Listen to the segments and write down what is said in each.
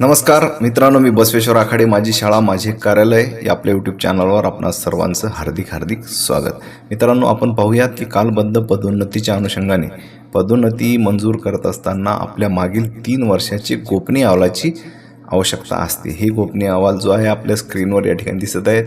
नमस्कार मित्रांनो मी बसवेश्वर आखाडे माझी शाळा माझे कार्यालय या आपल्या यूट्यूब चॅनलवर आपणा सर्वांचं हार्दिक हार्दिक स्वागत. मित्रांनो आपण पाहूयात की कालबद्ध पदोन्नतीच्या अनुषंगाने पदोन्नती मंजूर करत असताना आपल्या मागील तीन वर्षाची गोपनीय अहवालाची आवश्यकता असते. हे गोपनीय अहवाल जो आहे आपल्या स्क्रीनवर या ठिकाणी दिसत आहेत.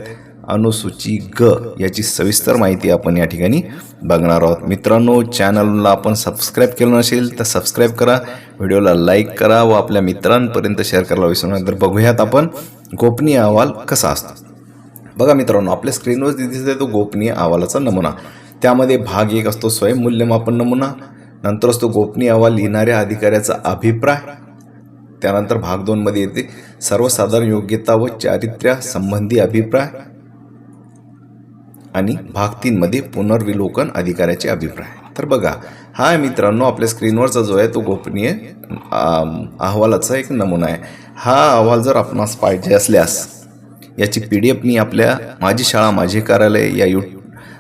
अनुसूची ग याची सविस्तर माहिती आपण या ठिकाणी बघणार आहोत. मित्रांनो चॅनलला आपण सबस्क्राईब केलं नसेल तर सबस्क्राईब करा. व्हिडिओला लाईक करा व आपल्या मित्रांपर्यंत शेअर करायला विसरू नका. तर बघूयात आपण गोपनीय अहवाल कसा असतो. बघा मित्रांनो आपल्या स्क्रीनवर दिसत आहे तो गोपनीय अहवालाचा नमुना. त्यामध्ये भाग एक असतो स्वयंमूल्यमापन नमुना. नंतर असतो गोपनीय अहवाल लिहिणाऱ्या अधिकाऱ्याचा अभिप्राय. त्यानंतर भाग दोनमध्ये येते सर्वसाधारण योग्यता व चारित्र्या संबंधी अभिप्राय. आणि भाग तीनमध्ये पुनर्विलोकन अधिकाऱ्याचे अभिप्राय. तर बघा हा मित्रांनो आपल्या स्क्रीनवरचा जो आहे तो गोपनीय अहवालाचा एक नमुना आहे. हा अहवाल जर आपणास पाहिजे असल्यास याची पी डी एफ मी आपल्या माझी शाळा माझे कार्यालय या यू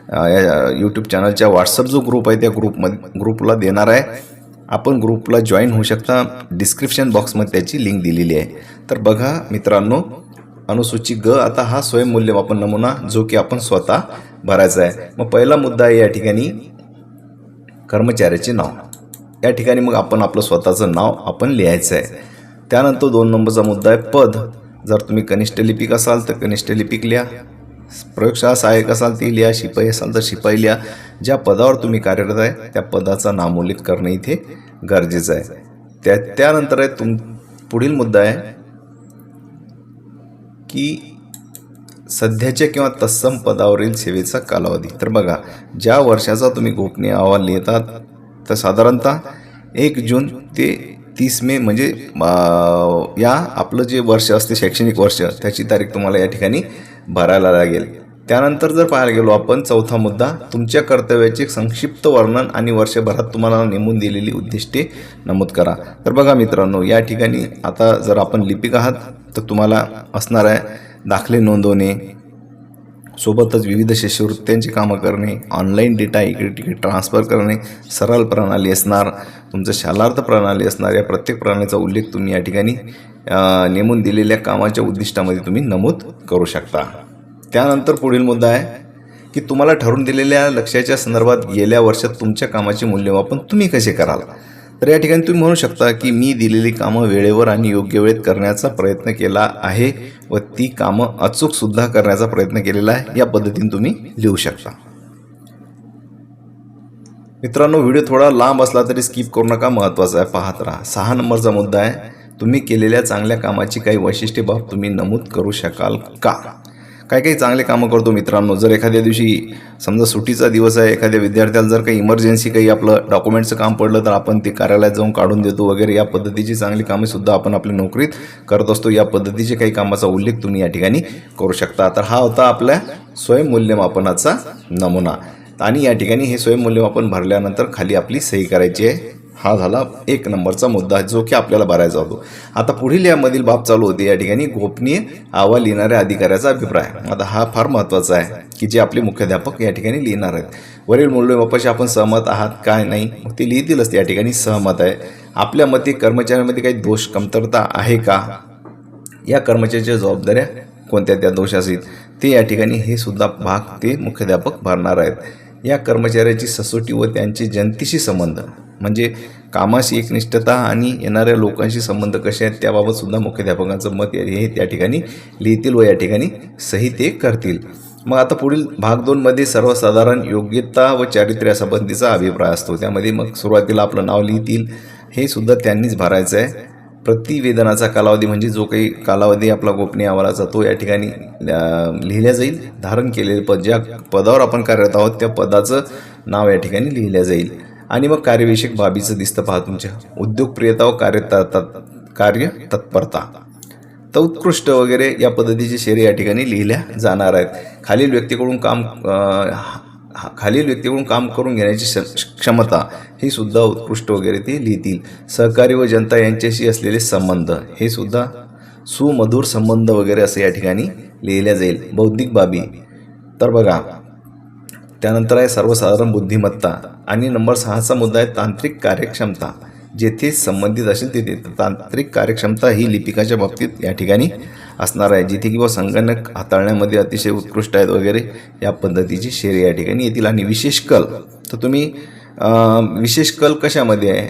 या यूट्यूब चॅनलच्या व्हॉट्सअप जो ग्रुप आहे त्या ग्रुपमध्ये ग्रुपला देणार आहे. आपण ग्रुपला जॉईन होऊ शकता. डिस्क्रिप्शन बॉक्समध्ये त्याची लिंक दिलेली आहे. तर बघा मित्रांनो अनुसूची ग आता हा स्वयंमूल्यमापन नमुना जो की आपण स्वतः भरायचा आहे. मग पहिला मुद्दा आहे या ठिकाणी कर्मचाऱ्याचे नाव. या ठिकाणी मग आपण आपलं स्वतःचं नाव आपण लिहायचं आहे. त्यानंतर दोन नंबरचा मुद्दा आहे पद. जर तुम्ही कनिष्ठ लिपिक असाल तर कनिष्ठ लिपिक लिहा. प्रयोगशाळा सहाय्यक असाल ती लिहा. शिपाई असाल तर शिपाई लिहा. ज्या पदावर तुम्ही कार्यरत आहे त्या पदाचा नामोल्लेख करणं इथे गरजेचं आहे. त्या त्यानंतर आहे तुम पुढील मुद्दा आहे की सध्याच्या किंवा तत्सम पदावरील सेवेचा कालावधी. तर बघा ज्या वर्षाचा तुम्ही गोपनीय अहवाल लिहितात तर साधारणतः एक जून ते तीस मे म्हणजे या आपलं जे वर्ष असते शैक्षणिक वर्ष त्याची तारीख तुम्हाला या ठिकाणी भरायला लागेल. त्यानंतर जर पाहायला गेलो आपण चौथा मुद्दा तुमच्या कर्तव्याचे संक्षिप्त वर्णन आणि वर्षभरात तुम्हाला नेमून दिलेली उद्दिष्टे नमूद करा. तर बघा मित्रांनो या ठिकाणी आता जर आपण लिपिक आहात तर तुम्हाला असणार आहे दाखले नोंदवणे सोबतच विविध शिष्यवृत्त्यांची कामं करणे ऑनलाईन डेटा इकडे तिकडे ट्रान्सफर करणे सरळ प्रणाली असणार तुमचं शालार्थ प्रणाली असणार या प्रत्येक प्रणालीचा उल्लेख तुम्ही या ठिकाणी नेमून दिलेल्या कामाच्या उद्दिष्टामध्ये तुम्ही नमूद करू शकता. त्यानंतर पुढील मुद्दा आहे की तुम्हाला ठरून दिलेल्या लक्ष्याच्या संदर्भात गेल्या वर्षात तुमच्या कामाचे मूल्यमापन तुम्ही कसे कराल? तर या ठिकाणी तुम्ही म्हणू शकता की मी दिलेली कामं वेळेवर आणि योग्य वेळेत करण्याचा प्रयत्न केला आहे व ती कामं अचूकसुद्धा करण्याचा प्रयत्न केलेला आहे. या पद्धतीने तुम्ही लिहू शकता. मित्रांनो व्हिडिओ थोडा लांब असला तरी स्किप करू नका. महत्त्वाचा आहे पाहत राहा. सहा नंबरचा मुद्दा आहे तुम्ही केलेल्या चांगल्या कामाची काही वैशिष्ट्ये बाब तुम्ही नमूद करू शकाल का? काही काही चांगले कामं करतो मित्रांनो. जर एखाद्या दिवशी समजा सुट्टीचा दिवस आहे एखाद्या विद्यार्थ्याला जर काही इमर्जन्सी काही आपलं डॉक्युमेंटचं काम पडलं तर आपण ते कार्यालयात जाऊन काढून देतो वगैरे. या पद्धतीची चांगली कामेसुद्धा आपण आपल्या नोकरीत करत असतो. या पद्धतीचे काही कामाचा उल्लेख तुम्ही या ठिकाणी करू शकता. तर हा होता आपल्या स्वयंमूल्यमापनाचा नमुना. आणि या ठिकाणी हे स्वयंमूल्यमापन भरल्यानंतर खाली आपली सही करायची आहे. हा झाला एक नंबरचा मुद्दा जो की आपल्याला भरायचा होतो आता पुढील यामधील बाब चालू होती. या ठिकाणी गोपनीय अहवाल लिहिणाऱ्या अधिकाऱ्याचा अभिप्राय. आता हा फार महत्त्वाचा आहे की जे आपले मुख्याध्यापक या ठिकाणी लिहिणार आहेत. वरील मूल्यमापाशी आपण सहमत आहात काय नाही? मग ते लिहितीलच. या ठिकाणी सहमत आहे. आपल्या मते कर्मचाऱ्यांमध्ये काही दोष कमतरता आहे का? या कर्मचाऱ्याच्या जबाबदाऱ्या कोणत्या? त्या दोष असतील ते या ठिकाणी हे सुद्धा भाग ते मुख्याध्यापक भरणार आहेत. या कर्मचाऱ्याची ससोटी व त्यांचे जनतेशी संबंध म्हणजे कामाशी एकनिष्ठता आणि येणाऱ्या लोकांशी संबंध कसे आहेत त्याबाबतसुद्धा मुख्याध्यापकांचं मत हे त्या ठिकाणी लिहितील व या ठिकाणी सही ते करतील. मग आता पुढील भाग दोनमध्ये सर्वसाधारण योग्यता व चारित्र्यासंबंधीचा अभिप्राय असतो. त्यामध्ये मग सुरुवातीला आपलं नाव लिहितील हे सुद्धा त्यांनीच भरायचं आहे. प्रतिवेदनाचा कालावधी म्हणजे जो काही कालावधी आपला गोपनीय अहवालाचा तो या ठिकाणी लिहिल्या जाईल धारण केलेले पद ज्या पदावर आपण कार्यरत आहोत त्या पदाचं नाव या ठिकाणी लिहिल्या जाईल. आणि मग कार्यविषयक बाबीचं दिसतं पहा तुमच्या. उद्योगप्रियता व कार्य कार्य तत्परता. तर उत्कृष्ट वगैरे या पद्धतीचे शेरे या ठिकाणी लिहिल्या जाणार आहेत. खालील व्यक्तीकडून काम खालील व्यक्तीकडून काम करून घेण्याची क्षमता ही सुद्धा उत्कृष्ट वगैरे ते लिहितील. सहकारी व जनता यांच्याशी असलेले संबंध हे सुद्धा सुमधुर संबंध वगैरे असं या ठिकाणी लिहिल्या जाईल. बौद्धिक बाबी. तर बघा त्यानंतर आहे सर्वसाधारण बुद्धिमत्ता आणि नंबर सहाचा मुद्दा आहे तांत्रिक कार्यक्षमता. जेथे संबंधित असेल तेथे तांत्रिक कार्यक्षमता ही लिपिकाच्या बाबतीत या ठिकाणी असणार आहे. जिथे किंवा संगणक हाताळण्यामध्ये अतिशय उत्कृष्ट आहेत वगैरे या पद्धतीची शेरे या ठिकाणी येतील. आणि विशेष कल तर तुम्ही विशेष कल कशामध्ये आहे?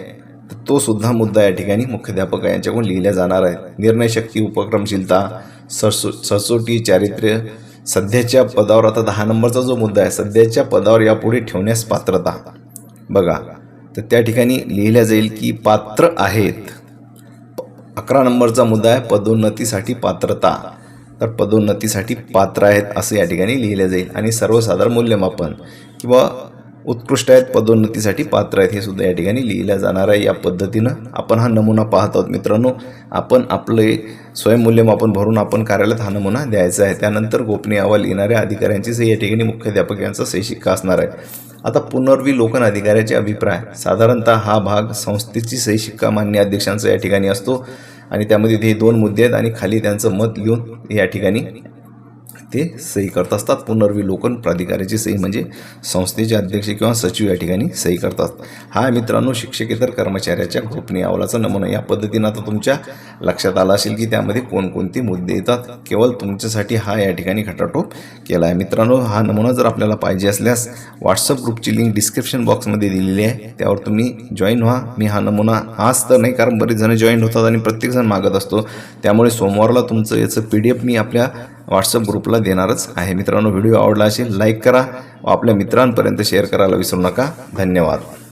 तर तो सुद्धा मुद्दा या ठिकाणी मुख्याध्यापक यांच्याकडून लिहिल्या जाणार आहे. निर्णयशक्ती उपक्रमशीलता सरसो सरसोटी चारित्र्य सध्याच्या पदावर आता दहा नंबरचा जो मुद्दा आहे सध्याच्या पदावर यापुढे ठेवण्यास पात्रता. बघा तर त्या ठिकाणी लिहिल्या जाईल की पात्र आहेत. अकरा नंबरचा मुद्दा आहे पदोन्नतीसाठी पात्रता. तर पदोन्नतीसाठी पात्र आहेत असं या ठिकाणी लिहिलं जाईल. आणि सर्वसाधारण मूल्यमापन किंवा उत्कृष्ट आहेत पदोन्नतीसाठी पात्र आहेत हे सुद्धा या ठिकाणी लिहिलं जाणार आहे. या पद्धतीनं आपण हा नमुना पाहत आहोत मित्रांनो. आपण आपले स्वयंमूल्यमापन भरून आपण कार्यालयात हा नमुना द्यायचा आहे. त्यानंतर गोपनीय अहवाल येणाऱ्या अधिकाऱ्यांची सही या ठिकाणी मुख्याध्यापक यांचा सही असणार आहे? आता पुनर्विलोकन अधिकाऱ्याचे अभिप्राय. साधारणतः हा भाग संस्थेची सही मान्य अध्यक्षांचा या ठिकाणी असतो. आणि त्यामध्ये ते दोन मुद्दे आहेत आणि खाली त्यांचं मत लिहून या ठिकाणी ते सही करत असतात. पुनर्विलोकन प्राधिकाऱ्याची सही म्हणजे संस्थेचे अध्यक्ष किंवा सचिव या ठिकाणी सही करतात. हा मित्रांनो शिक्षकेतर कर्मचाऱ्याच्या गोपनीय अहवालाचा नमुना. या पद्धतीनं आता तुमच्या लक्षात आला असेल की त्यामध्ये कोणकोणते मुद्दे येतात. केवळ तुमच्यासाठी हा या ठिकाणी खटाटोप केला आहे मित्रांनो हा नमुना जर आपल्याला पाहिजे असल्यास व्हॉट्सअप ग्रुपची लिंक डिस्क्रिप्शन बॉक्समध्ये दिलेली आहे. त्यावर तुम्ही जॉईन व्हा. मी हा नमुना आज तर नाही कारण बरेच जण जॉईन होतात आणि प्रत्येकजण मागत असतो. त्यामुळे सोमवारला तुमचं याचं पी डी एफ मी आपल्या व्हॉट्सअप ग्रुपला देणारच आहे. मित्रांनो व्हिडिओ आवडला असेल लाईक करा. व आपल्या मित्रांपर्यंत शेअर करायला विसरू नका. धन्यवाद.